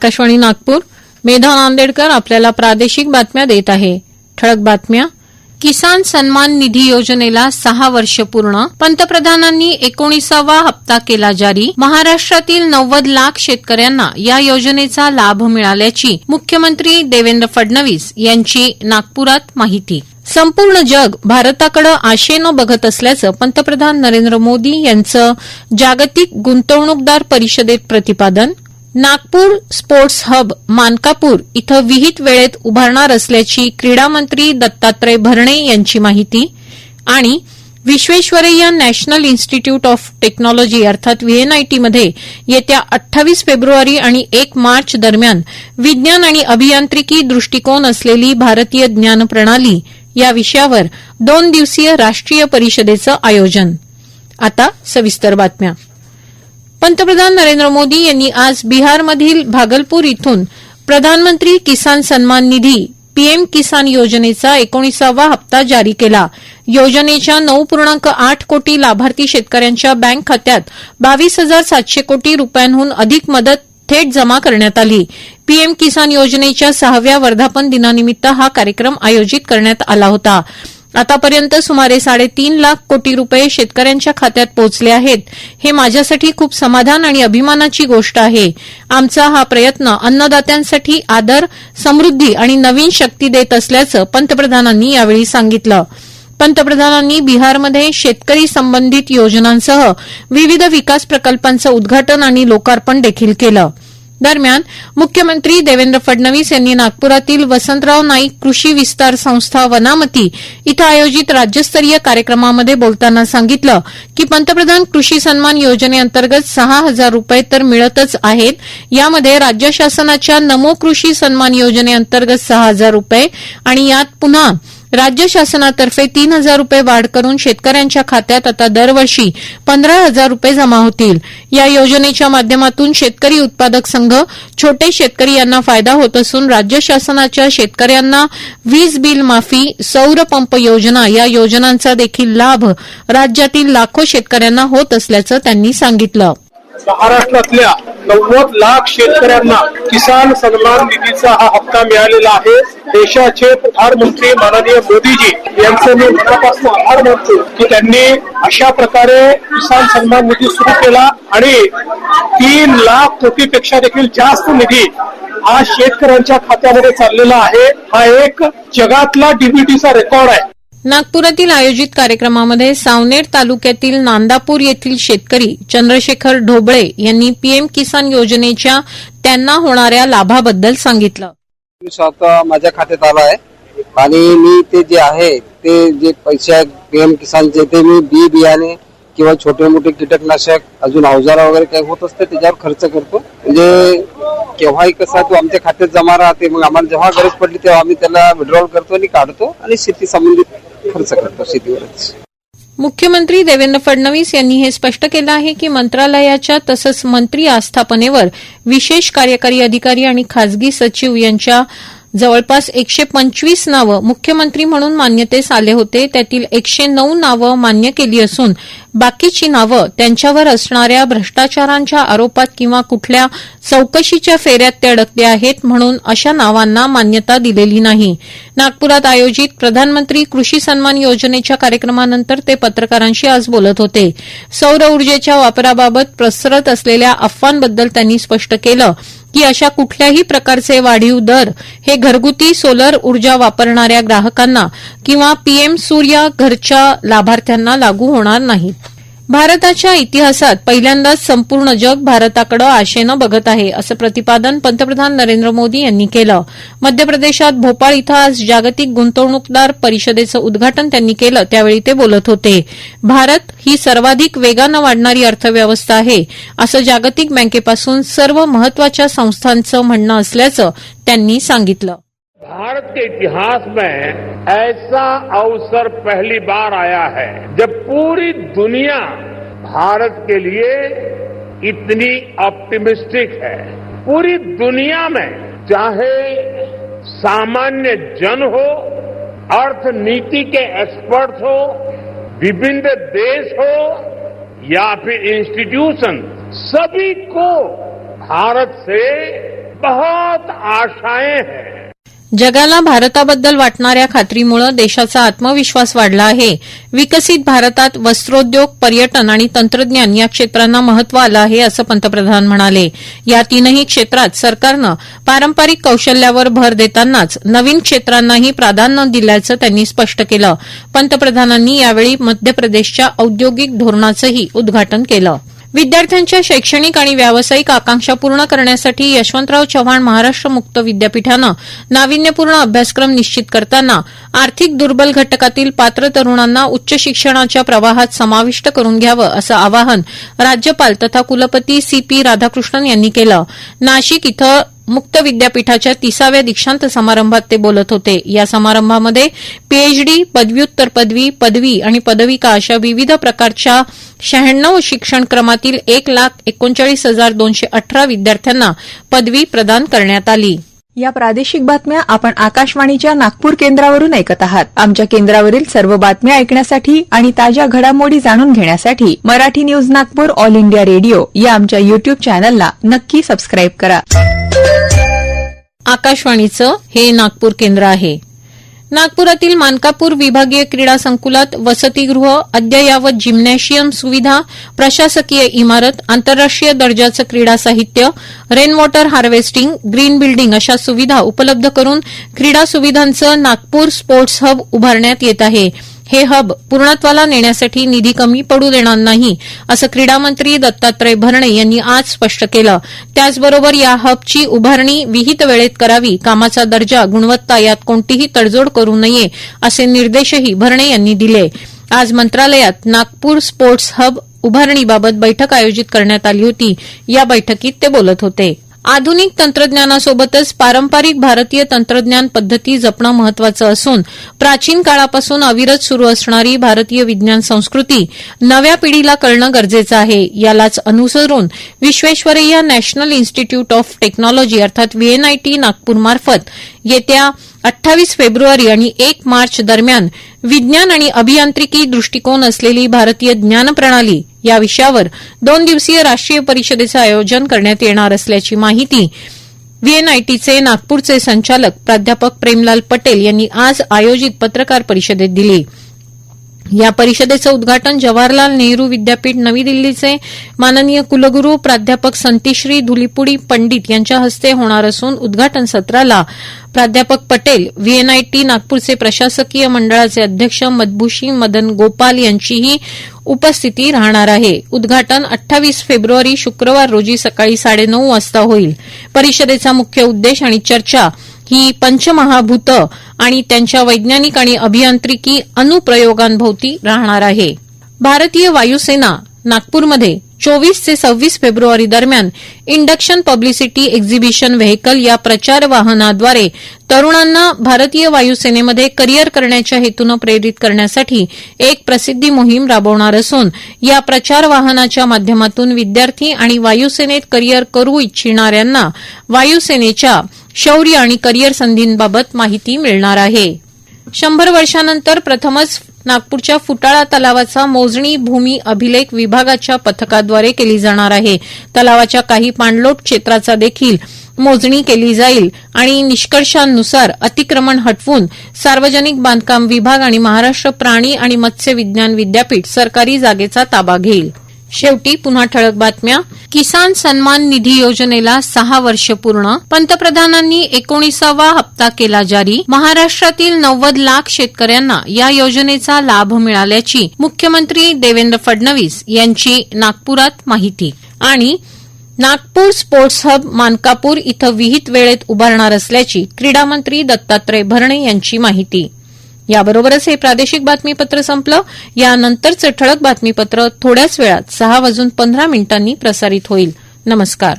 आकाशवाणी नागपूर. मेधा नांदेडकर आपल्याला प्रादेशिक बातम्या देत आहे. ठळक बातम्या. किसान सन्मान निधी योजनेला सहा वर्ष पूर्ण. पंतप्रधानांनी एकोणीसावा हप्ता केला जारी. महाराष्ट्रातील नव्वद लाख शेतकऱ्यांना या योजनेचा लाभ मिळाल्याची मुख्यमंत्री देवेंद्र फडणवीस यांची नागपुरात माहिती. संपूर्ण जग भारताकडे आशेनं बघत असल्याचं पंतप्रधान नरेंद्र मोदी यांचं जागतिक गुंतवणूकदार परिषदेत प्रतिपादन नागपूर स्पोर्ट्स हब मानकापूर इथं विहित वेळेत उभारणार असल्याची क्रीडा मंत्री दत्तात्रय भरणे यांची माहिती आणि Visvesvaraya National Institute of Technology अर्थात व्हीएनआयटीमध्ये येत्या अठ्ठावीस फेब्रुवारी आणि एक मार्च दरम्यान विज्ञान आणि अभियांत्रिकी दृष्टिकोन असलेली भारतीय ज्ञान प्रणाली या विषयावर दोन दिवसीय राष्ट्रीय परिषदेचं आयोजन. आता सविस्तर बातम्या. पंतप्रधान नरेंद्र मोदी यांनी आज बिहारमधील भागलपूर इथून प्रधानमंत्री किसान सन्मान निधी पीएम किसान योजनेचा एकोणीसावा हप्ता जारी केला. योजनेच्या नऊ पूर्णांक आठ कोटी लाभार्थी शेतकऱ्यांच्या बँक खात्यात बावीस हजार सातशे कोटी रुपयांहून अधिक मदत थेट जमा करण्यात आली. पीएम किसान योजनेच्या सहाव्या वर्धापन दिनानिमित्त हा कार्यक्रम आयोजित करण्यात आला होता. आतापर्यंत सुमारे साडेतीन लाख कोटी रुपये शेतकऱ्यांच्या खात्यात पोहोचले आहेत. हे माझ्यासाठी खूप समाधान आणि अभिमानाची गोष्ट आहे. आमचा हा प्रयत्न अन्नदात्यांसाठी आदर समृद्धी आणि नवीन शक्ती देत असल्याचं पंतप्रधानांनी यावेळी सांगितलं. पंतप्रधानांनी बिहारमध्ये शेतकरी संबंधित योजनांसह विविध विकास प्रकल्पांचं उद्घाटन आणि लोकार्पण देखील केलं. दरम्यान मुख्यमंत्री देवेंद्र फडणवीस यांनी नागपुरातील वसंतराव नाईक कृषी विस्तार संस्था वनामती इथं आयोजित राज्यस्तरीय कार्यक्रमामध्ये बोलताना सांगितलं की पंतप्रधान कृषी सन्मान योजनेअंतर्गत सहा हजार रुपये तर मिळतच आहेत. यामध्ये राज्य शासनाच्या नमो कृषी सन्मान योजनेअंतर्गत सहा हजार रुपये आणि यात पुन्हा राज्य शासनातर्फे तीन हजार रुपये वाढ करून शेतकऱ्यांच्या खात्यात आता दरवर्षी पंधरा हजार रुपये जमा होतील. या योजनेच्या माध्यमातून शेतकरी उत्पादक संघ छोटे शेतकरी यांना फायदा होत असून राज्य शासनाच्या शेतकऱ्यांना वीज बिल माफी सौर पंप योजना या योजनांचा देखील लाभ राज्यातील लाखो शेतकऱ्यांना होत असल्याचं त्यांनी सांगितलं. महाराष्ट्रातल्या नव्वद लाख शेतकऱ्यांना किसान सन्मान निधीचा हा हप्ता मिळालेला आहे. देशाचे प्रधानमंत्री माननीय मोदीजी यांचं मी मनापासून आभार मानतो की त्यांनी अशा प्रकारे किसान सन्मान निधी सुरू केला आणि तीन लाख कोटीपेक्षा देखील जास्त निधी हा शेतकऱ्यांच्या खात्यामध्ये चाललेला आहे. हा एक जगातला डीबीटीचा रेकॉर्ड आहे. नागपुरातील आयोजित कार्यक्रमामध्ये सावनेर तालुक्यातील नांदापूर येथील शेतकरी चंद्रशेखर ढोबळे यांनी पीएम किसान योजनेच्या त्यांना होणाऱ्या लाभाबद्दल सांगितलं. मी स्वतः माझ्या खात्यात आला आहे आणि मी ते जे आहे ते जे पैसे पीएम किसानचे ते मी बी बियाणे किंवा छोटे मोठे कीटकनाशक अजून अवजारा वगैरे काही होत असते त्याच्यावर खर्च करतो. म्हणजे केव्हाही कसा तो आमच्या खात्यात जमा राहते मग आम्हाला जेव्हा गरज पडली तेव्हा आम्ही त्याला विड्रॉल करतो आणि काढतो आणि शेती संबंधित खर्च करतो शेतीवरच मुख्यमंत्री देवेंद्र फडणवीस यांनी हे स्पष्ट केलं आहे की मंत्रालयाच्या तसंच मंत्री आस्थापनेवर विशेष कार्यकारी अधिकारी आणि खासगी सचिव यांच्या जवळपास एकशे पंचवीस नावं मुख्यमंत्री म्हणून मान्यतेस आले होते त्यातील एकशे नऊ नावं मान्य केली असून बाकीची नावं त्यांच्यावर असणाऱ्या भ्रष्टाचारांच्या आरोपात किंवा कुठल्या चौकशीच्या फेऱ्यात ते अडकले आहेत म्हणून अशा नावांना मान्यता दिलेली नाही. नागपुरात आयोजित प्रधानमंत्री कृषी सन्मान योजनेच्या कार्यक्रमानंतर ते पत्रकारांशी आज बोलत होते. सौर ऊर्जेच्या वापराबाबत प्रसरत असलेल्या अफवांबद्दल त्यांनी स्पष्ट केलं. की अशा कुठल्याही प्रकारचे वाढीव दर हे घरगुती सोलर ऊर्जा वापरणाऱ्या ग्राहकांना किंवा पीएम सूर्या घरच्या लाभार्थ्यांना लागू होणार नाहीत भारताच्या इतिहासात पहिल्यांदाच संपूर्ण जग भारताकडे आशेनं बघत आहे असं प्रतिपादन पंतप्रधान नरेंद्र मोदी यांनी केलं. मध्य प्रदेशात भोपाळ इथं आज जागतिक गुंतवणूकदार परिषदेचं उद्घाटन त्यांनी केलं त्यावेळी ते बोलत होते. भारत ही सर्वाधिक वेगानं वाढणारी अर्थव्यवस्था आहे असं जागतिक बँकेपासून सर्व महत्त्वाच्या संस्थांचं म्हणणं असल्याचं त्यांनी सांगितलं. भारत के इतिहास में ऐसा अवसर पहली बार आया है जब पूरी दुनिया भारत के लिए इतनी ऑप्टिमिस्टिक है। पूरी दुनिया में चाहे सामान्य जन हो, अर्थनीति के एक्सपर्ट हो, विभिन्न देश हो या फिर इंस्टीट्यूशन सभी को भारत से बहुत आशाएँ हैं। जगाला भारताबद्दल वाटणाऱ्या खात्रीमुळे देशाचा आत्मविश्वास वाढला आहे. विकसित भारतात वस्त्रोद्योग पर्यटन आणि तंत्रज्ञान या क्षेत्रांना महत्त्व आलं आहे असं पंतप्रधान म्हणाले. या तीनही क्षेत्रात सरकारनं पारंपरिक कौशल्यावर भर देतानाच नवीन क्षेत्रांनाही प्राधान्य दिल्याचं त्यांनी स्पष्ट केलं. पंतप्रधानांनी यावेळी मध्य प्रदेशच्या औद्योगिक धोरणाचंही उद्घाटन केलं. विद्यार्थ्यांच्या शैक्षणिक आणि व्यावसायिक आकांक्षा पूर्ण करण्यासाठी यशवंतराव चव्हाण महाराष्ट्र मुक्त विद्यापीठानं नाविन्यपूर्ण अभ्यासक्रम निश्चित करताना आर्थिक दुर्बल घटकातील पात्र तरुणांना उच्च शिक्षणाच्या प्रवाहात समाविष्ट करून घ्यावं असं आवाहन राज्यपाल तथा कुलपती सी पी राधाकृष्णन यांनी केलं. नाशिक इथं मुक्त विद्यापीठाच्या तिसाव्या दीक्षांत समारंभात ते बोलत होते. या समारंभामध्ये पीएचडी पदव्युत्तर पदवी पदवी आणि पदविका अशा विविध प्रकारच्या शहाण्णव शिक्षण क्रमातील एक लाख एकोणचाळीस हजार दोनशे अठरा विद्यार्थ्यांना पदवी प्रदान करण्यात आली. या प्रादेशिक बातम्या आपण आकाशवाणीच्या नागपूर केंद्रावरून ऐकत आहात. आमच्या केंद्रावरील सर्व बातम्या ऐकण्यासाठी आणि ताज्या घडामोडी जाणून घेण्यासाठी Marathi news Nagpur All India Radio या आमच्या युट्यूब चॅनलला नक्की सबस्क्राईब करा. आकाशवाणीचं हे नागपूर केंद्र आहे. नागपुरातील मानकापूर विभागीय क्रीडा संकुलात वसतिगृह अद्ययावत जिम्नॅशियम सुविधा प्रशासकीय इमारत आंतरराष्ट्रीय दर्जाचं क्रीडा साहित्य rain water harvesting green building अशा सुविधा उपलब्ध करून क्रीडा सुविधांचं नागपूर स्पोर्ट्स हब उभारण्यात येत आहे. हे हब पूर्णत्वाला नेण्यासाठी निधी कमी पडू देणार नाही असं क्रीडा मंत्री दत्तात्रय भरणे यांनी आज स्पष्ट केलं. त्याचबरोबर या हबची उभारणी विहित वेळेत करावी कामाचा दर्जा गुणवत्ता यात कोणतीही तडजोड करू नये असे निर्देशही भरणे यांनी दिले. आज मंत्रालयात नागपूर स्पोर्ट्स हब उभारणीबाबत बैठक आयोजित करण्यात आली होती. या बैठकीत ते बोलत होते. आधुनिक तंत्रज्ञानासोबतच पारंपरिक भारतीय तंत्रज्ञान पद्धती जपणं महत्वाचं असून प्राचीन काळापासून अविरत सुरू असणारी भारतीय विज्ञान संस्कृती नव्या पिढीला कळणं गरजेचं आहे. यालाच अनुसरून Visvesvaraya national institute of technology अर्थात व्हीएनआयटी नागपूरमार्फत येत्या अठ्ठावीस फेब्रुवारी आणि एक मार्च दरम्यान विज्ञान आणि अभियांत्रिकी दृष्टिकोन असलेली भारतीय ज्ञान प्रणाली या विषयावर दोन दिवसीय राष्ट्रीय परिषदेचं आयोजन करण्यात येणार असल्याची माहिती व्हीएनआयटीचे नागपूरचे संचालक प्राध्यापक प्रेमलाल पटेल यांनी आज आयोजित पत्रकार परिषदेत दिली. या परिषदेचं उद्घाटन जवाहरलाल नेहरू विद्यापीठ नवी दिल्लीचे माननीय कुलगुरू प्राध्यापक संतिश्री धुलीपुडी पंडित यांच्या हस्ते होणार असून उद्घाटन सत्राला प्राध्यापक पटेल व्हीएनआयटी नागपूरचे प्रशासकीय मंडळाचे अध्यक्ष मधभूषी मदन गोपाल यांचीही उपस्थिती राहणार आहे. उद्घाटन अठ्ठावीस फेब्रुवारी शुक्रवार रोजी सकाळी साडेनऊ वाजता होईल. परिषदेचा मुख्य उद्देश आणि चर्चा ही पंचमहाभूत आणि त्यांच्या वैज्ञानिक आणि अभियांत्रिकी अनुप्रयोगांभोवती राहणार आहे. भारतीय वायुसेना नागपूरमध्ये चोवीस ते सव्वीस फेब्रुवारी दरम्यान इंडक्शन पब्लिसिटी एक्झिबिशन व्हेकल या प्रचार वाहनाद्वारे तरुणांना भारतीय वायुसेनेमध्ये करिअर करण्याच्या हेतूनं प्रेरित करण्यासाठी एक प्रसिद्धी मोहीम राबवणार असून या प्रचार वाहनाच्या माध्यमातून विद्यार्थी आणि वायुसेनेत करिअर करू इच्छिणाऱ्यांना वायुसेनेच्या शौर्य आणि करिअर संधींबाबत माहिती मिळणार आहे. शंभर वर्षानंतर प्रथमच नागपूरच्या फुटाळा तलावाचा मोजणी भूमी अभिलेख विभागाच्या पथकाद्वारे केली जाणार आहे. तलावाच्या काही पाणलोट क्षेत्राचा देखील मोजणी केली जाईल आणि निष्कर्षांनुसार अतिक्रमण हटवून सार्वजनिक बांधकाम विभाग आणि महाराष्ट्र प्राणी आणि मत्स्य विज्ञान विद्यापीठ सरकारी जागेचा ताबा घेईल. शेवटी पुन्हा ठळक बातम्या. किसान सन्मान निधी योजनेला सहा वर्ष पूर्ण. पंतप्रधानांनी एकोणीसावा हप्ता केला जारी. महाराष्ट्रातील नव्वद लाख शेतकऱ्यांना या योजनेचा लाभ मिळाल्याची मुख्यमंत्री देवेंद्र फडणवीस यांची नागपुरात माहिती. आणि नागपूर स्पोर्ट्स हब मानकापूर इथं विहित वेळेत उभारणार असल्याची क्रीडा मंत्री दत्तात्रय भरणे यांची माहिती. याबरोबरच हे प्रादेशिक बातमीपत्र संपलं. यानंतरचं ठळक बातमीपत्र थोड्याच वेळात सहा वाजून पंधरा मिनिटांनी प्रसारित होईल. नमस्कार.